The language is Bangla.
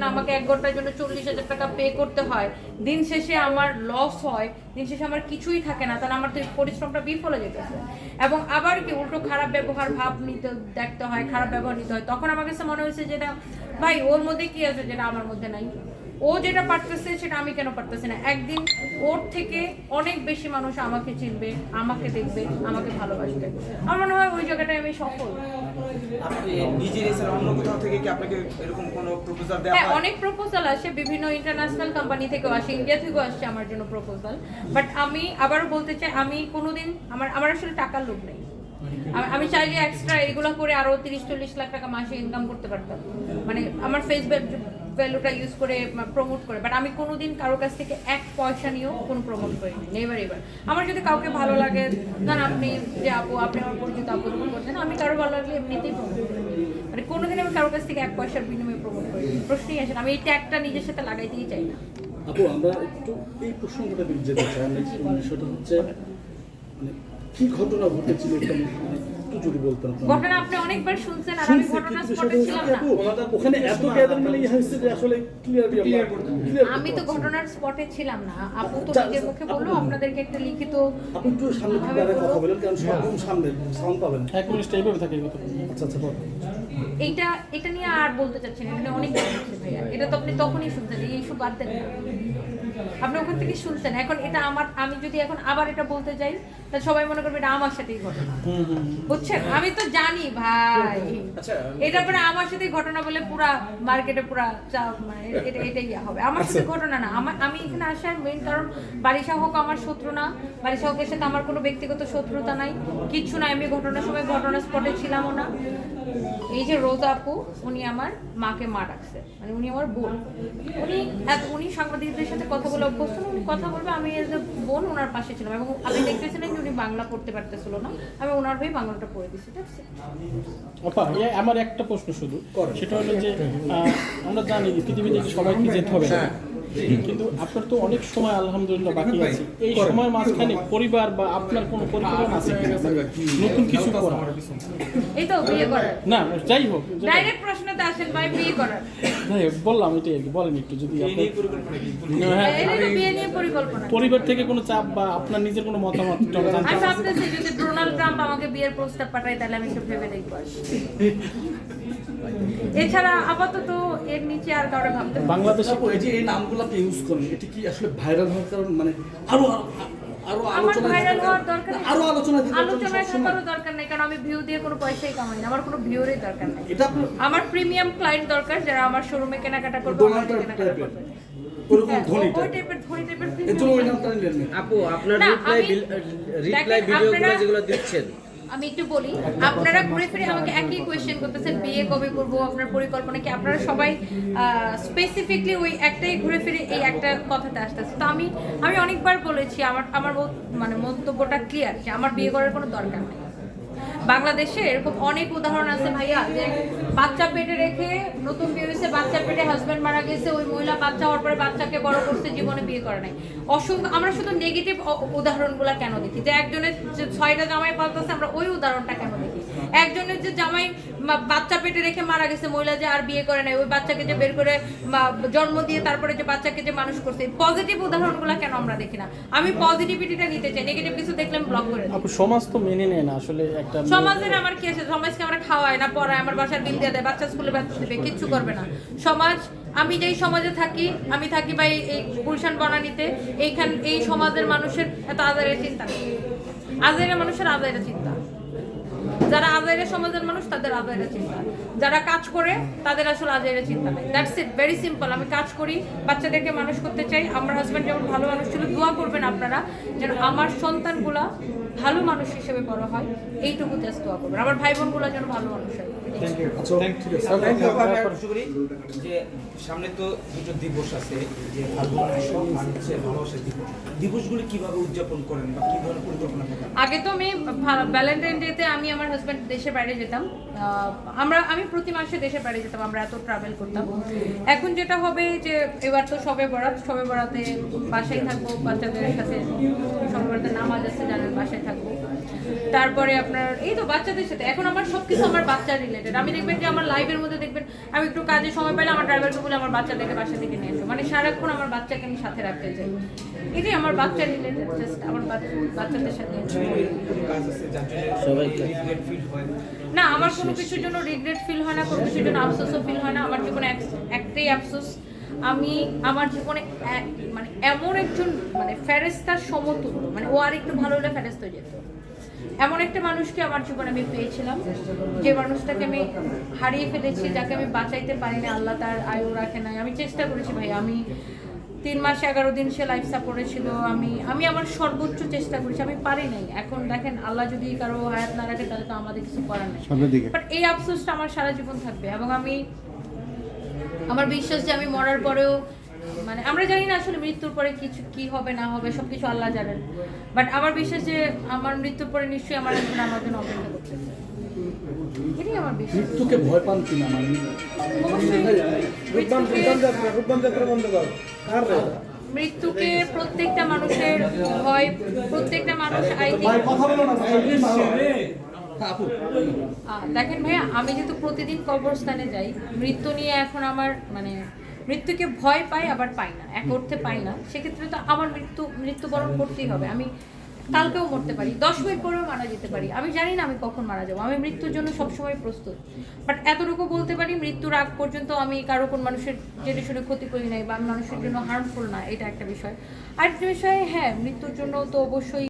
আমাকে এক ঘণ্টার জন্য চল্লিশ হাজার টাকা পে করতে হয়। দিন শেষে আমার লস হয়, দিন শেষে আমার কিছুই থাকে না, তাহলে আমার তো পরিশ্রমটা বিফলে যেতেছে। এবং আবার কি, উল্টো খারাপ ব্যবহার, ভাব নিতে দেখতে হয়, খারাপ ব্যবহার নিতে হয়। তখন আমার কাছে মনে হয়েছে যেটা, ভাই, ওর মধ্যে কি আছে যেটা আমার মধ্যে নাই? ও যেটা পারতেছে সেটা আমি কেন পারতেছি না? একদিন ওর থেকে অনেক বেশি মানুষ আমাকে চিনবে, আমাকে দেখবে, আমাকে ভালোবাসবে। আমার মনে হয় ওই জায়গাটায় আমি সফল। আপনি নিজের এছাড়া অন্য কোথাও থেকে কি আপনাকে এরকম কোনো প্রপোজাল দেওয়া হ্যাঁ অনেক প্রপোজাল আসে বিভিন্ন ইন্টারন্যাশনাল কোম্পানি থেকেও আসে ইন্ডিয়া থেকেও আসছে আমার জন্য প্রপোজাল বাট আমি আবারও বলতে চাই আমি কোনোদিন আমার আমার আসলে টাকার লোভ নেই। আমি- আমি চাইলে এক্সট্রা এগুলো করে আরও তিরিশ চল্লিশ লাখ টাকা মাসে ইনকাম করতে পারতাম। মানে আমার ফেস ভ্যালুটা ইউজ করে প্রমোট করে। বাট আমি কোনোদিন কারোর কাছ থেকে এক পয়সা নিয়েও কোনো প্রমোট করিনি নেভার এবার আমার যদি কাউকে ভালো লাগে ধরেন আপনি যে আপু আপনি আমার পরিচিত আপু করছেন আমি কারও ভালো লাগলে এমনিতেই প্রমোট করে মানে কোনোদিন আমি কারোর কাছ থেকে এক পয়সার বিনিময়ে প্রমোট করি প্রশ্নই আসেন আমি এই ট্যাগটা নিজের সাথে লাগাইতেই চাই না। আপু আমরা একটু এই প্রসঙ্গটা যেতে চাই। বিষয়টা হচ্ছে মানে কি ঘটনা ঘটেছিল যদি বলতেন ঘটনা আপনি অনেকবার শুনছেন আর আমি ঘটনা স্পটে ছিলাম না। ওখানে এত গ্যাদার মিলে হয়েছে যে আসলে ক্লিয়ার আমি তো ঘটনার স্পটে ছিলাম না। আপু তো নিজের মুখে বলল আপনাদেরকে একটা লিখিত আপনি একটু সামনে থেকে কথা বলেন কারণ সব সামনে সাউন্ড পাবেন। এক মিনিট এইভাবে থাকে কথা আচ্ছা আচ্ছা বল। এইটা এটা নিয়ে আর বলতে চাচ্ছি না এটা অনেক ভাইয়া। এটা তো আপনি তখনই শুনতেন এই ইস্যু বাদ দেন না। আপনি ওখান থেকে শুনতেন এখন এটা আমার আমি যদি এখন আবার এটা বলতে যাই সবাই মনে করবে এটা আমার সাথেই ঘটনা। বুঝছেন? আমি তো জানি ভাই। আচ্ছা এটা পরে আমার সাথে ঘটনা বলে পুরা মার্কেটে পুরা মানে এটা এটাই হবে। আমার সাথে ঘটনা না। আমার আমি এখানে আসার মেইন কারণ বারিশা হোক আমার শত্রু না। বারিশা হোকের সাথে আমার কোনো ব্যক্তিগত শত্রুতা নাই। কিচ্ছু নাই। আমি ঘটনার সময় ঘটনা স্পটে ছিলামও না। এই যে রোজা আপু উনি আমার মাকে মা ডাকছে। মানে উনি আমার বোন। উনি উনি সাংবাদিকদের সাথে কথা বলে অভ্যস্ত উনি কথা বলবে আমি এজ এ বোন ওনার পাশে ছিলাম। এবং আপনি দেখতেছিলেন যে উনি বাংলা পড়তে পারতেছিল না। আমি ওনার হয়ে বাংলাটা পড়ে দিছি ঠিক আছে আপা আমার একটা প্রশ্ন শুধু। সেটা হলো যে আমরা জানি পৃথিবীতে সবাই সবাইকে যেতে হবে না। কিন্তু আপনার তো অনেক সময় আলহামদুলিল্লাহ বাকি আছে। এই সময় মাঝখানে পরিবার বা আপনার কোনো পরিকল্পনা আছে? কি? মানে নতুন কিছু করা এই তো বিয়ে করার। না যাই হোক ডাইরেক্ট প্রশ্নতে আসেন ভাই বিয়ে করার। বললাম এটাই আর কি বলেন একটু যদি হ্যাঁ, বিয়ে নিয়ে পরিকল্পনা। পরিবার থেকে কোনো চাপ বা আপনার নিজের কোনো মতামত টমতামত আমি ভাবতেছি যদি ডোনাল্ড ট্রাম্প আমাকে বিয়ের প্রস্তাব পাঠায় তাহলে আমি একটু ভেবে দেখব। এছাড়া আপাতত এর নিচে আর কারও ভাবতে বাংলাদেশে এই যে এই নামগুলো আপনি ইউজ করেন এটা কি আসলে ভাইরাল হওয়ার কারণ? মানে আরও আরও আমার আলোচনা ভাইরাল হওয়ার দরকার নেই। আরও আলোচনা আলোচনায় থাকারও দরকার নেই কারণ আমি ভিউ দিয়ে কোনো পয়সাই কামাই না আমার কোনো ভিউরই দরকার নেই। এটা আপনার আমার প্রিমিয়াম ক্লায়েন্ট দরকার যারা আমার শোরুমে কেনাকাটা করবে আমার কেনাকাটা করবে। ওরকম ধনী টাইপের ধনী টাইপের আপু আপনার রিপ্লাই রিপ্লাই ভিডিওগুলো যেগুলো দিচ্ছেন আমি একটু বলি, আপনারা ঘুরে ফিরে আমাকে একই কোয়েশ্চেন করতেছেন, বিয়ে কবে করব, আপনার পরিকল্পনা কি? আপনারা সবাই স্পেসিফিকলি ওই একটাই ঘুরে ফিরে এই একটা কথাতে আসতেছে। তো আমি আমি অনেকবার বলেছি, আমার আমার মানে মন্তব্যটা ক্লিয়ার যে আমার বিয়ে করার কোনো দরকার নেই। বাংলাদেশে এরকম অনেক উদাহরণ আছে ভাইয়া, যে বাচ্চা পেটে রেখে নতুন বিয়ে হয়েছে, বাচ্চা পেটে হাজব্যান্ড মারা গেছে, ওই মহিলা বাচ্চা হওয়ার পরে বাচ্চাকে বড় করছে, জীবনে বিয়ে করে নাই। অসংখ্য আমরা শুধু নেগেটিভ উদাহরণগুলো কেন দেখি? যে একজনের ছয়টা জামাই পাল্টাছে আমরা ওই উদাহরণটা কেন দেখি? একজনের যে জামাই বাচ্চা পেটে রেখে মারা গেছে মহিলা যে আর বিয়ে করে নাই ওই বাচ্চাকে যে বের করে জন্ম দিয়ে তারপরে যে বাচ্চাকে যে মানুষ করছে পজিটিভ উদাহরণগুলো কেন আমরা দেখি না? আমি পজিটিভিটিটা নিতে চাই নেগেটিভ কিছু দেখলে আমি ব্লক করে আপু সমাজ তো মেনে নেয় না আসলে একটা সমাজের আমার কি আছে? সমাজকে আমরা খাওয়াই না পড়ায় আমার বাসার বিল দিয়ে দেয় বাচ্চা স্কুলে বাচ্চা দেবে কিচ্ছু করবে না। সমাজ আমি যেই সমাজে থাকি আমি থাকি ভাই এই গুলশান বনানিতে এইখান এই সমাজের মানুষের এত আজারের চিন্তা নেই। আজারের মানুষের আজারের চিন্তা। যারা আজাইরা সমাজের মানুষ তাদের আজাইরা চিন্তা। যারা কাজ করে তাদের আসলে আজাইরা চিন্তা নেই। দ্যাটস ইট ভেরি সিম্পল আমি কাজ করি বাচ্চাদেরকে মানুষ করতে চাই। আমার হাজব্যান্ড যেমন ভালো মানুষ ছিল দোয়া করবেন আপনারা যেন আমার সন্তানগুলা ভালো মানুষ হিসেবে বড় হয়। এইটুকু জাস্ট দোয়া করবেন। আমার ভাই বোনগুলো যেন ভালো মানুষ হয়। আচ্ছা যে সামনে তো দুটো দিবস আছে যে দিবস দিবসগুলি কীভাবে উদযাপন করেন বা কি ধরনের পরিকল্পনা আগে তো আমি ভ্যালেন্টাইন ডেতে আমি আমার হাজব্যান্ড দেশের বাইরে যেতাম। আমরা, আমি প্রতি মাসে দেশে বাইরে যেতাম, আমরা এত ট্রাভেল করতাম। এখন যেটা হবে যে, এবার তো সবে বরাত, সবে বরাতে বাসায় থাকব, বাচ্চাদের সাথে সবে বরাতে নামাজ আছে জানেন বাসায় থাকব। তারপরে আপনার এই তো বাচ্চাদের সাথে। এখন আমার সবকিছু আমার বাচ্চা রিলেটেড আমি দেখবেন যে আমার লাইভের মধ্যে দেখবেন আমি একটু কাজে সময় পেলে আমার ড্রাইভারকে বলে আমার বাচ্চাদেরকে বাসা থেকে নিয়ে আসো মানে সারাক্ষণ আমার বাচ্চাকে আমি সাথে রাখতে চাই। এটাই আমার বাচ্চা রিলেটেড জাস্ট আমার বাচ্চাদের সাথে। না আমার কোনো কিছুর জন্য রিগ্রেট ফিল হয় না কোনো কিছুর জন্য আফসোসও ফিল হয় না। আমার জীবনে এক- একটাই আফসোস আমি আমার জীবনে মানে এমন একজন মানে ফেরেস্তার সমতুল্য মানে ও আর একটু ভালো হলে ফেরেস্ত হয়ে যেত। এমন একটা মানুষকে আমার জীবনে আমি পেয়েছিলাম যে মানুষটাকে আমি হারিয়ে ফেলেছি যাকে আমি বাঁচাইতে পারিনি আল্লাহ তার আয়ু রাখে নাই। আমি চেষ্টা করেছি ভাই আমি তিন মাস এগারো দিন সে লাইফ সাপোর্টে ছিল আমি আমি আমার সর্বোচ্চ চেষ্টা করেছি আমি পারি নাই। এখন দেখেন আল্লাহ যদি কারও হায়াত না রাখে তাহলে তো আমাদের কিছু করার নেই। বাট এই আফসোসটা আমার সারা জীবন থাকবে এবং আমি আমার বিশ্বাস যে আমি মরার পরেও মানে আমরা জানি না আসলে মৃত্যুর পরে কিছু কি হবে না হবে সব কিছু আল্লাহ জানেন। বাট আমার বিশ্বাস যে আমার মৃত্যুর পরে নিশ্চয়ই আমার একজন আমার জন্য অপেক্ষা করতেছে এটাই আমার বিশ্বাস। মৃত্যুকে ভয় পান কিনা মানে? মৃত্যুকে- মৃত্যুকে প্রত্যেকটা মানুষের ভয় প্রত্যেকটা মানুষ আই দেখেন ভাইয়া, আমি যেহেতু প্রতিদিন কবরস্থানে যাই, মৃত্যু নিয়ে এখন আমার মানে মৃত্যুকে ভয় পাই, আবার পাই না, এক অর্থে পাই না। সেক্ষেত্রে তো আমার মৃত্যু, মৃত্যুবরণ করতেই হবে। আমি কালকেও মরতে পারি, দশ মিনিট পরেও মারা যেতে পারি। আমি জানি না আমি কখন মারা যাব, আমি মৃত্যুর জন্য সবসময় প্রস্তুত। বাট এতটুকু বলতে পারি, মৃত্যুর আগ পর্যন্ত আমি কারও কোন মানুষের জেনে শুনে ক্ষতি করি নাই, বা আমি মানুষের জন্য হার্মফুল না, এটা একটা বিষয়। আরেকটা বিষয় হ্যাঁ মৃত্যুর জন্য তো অবশ্যই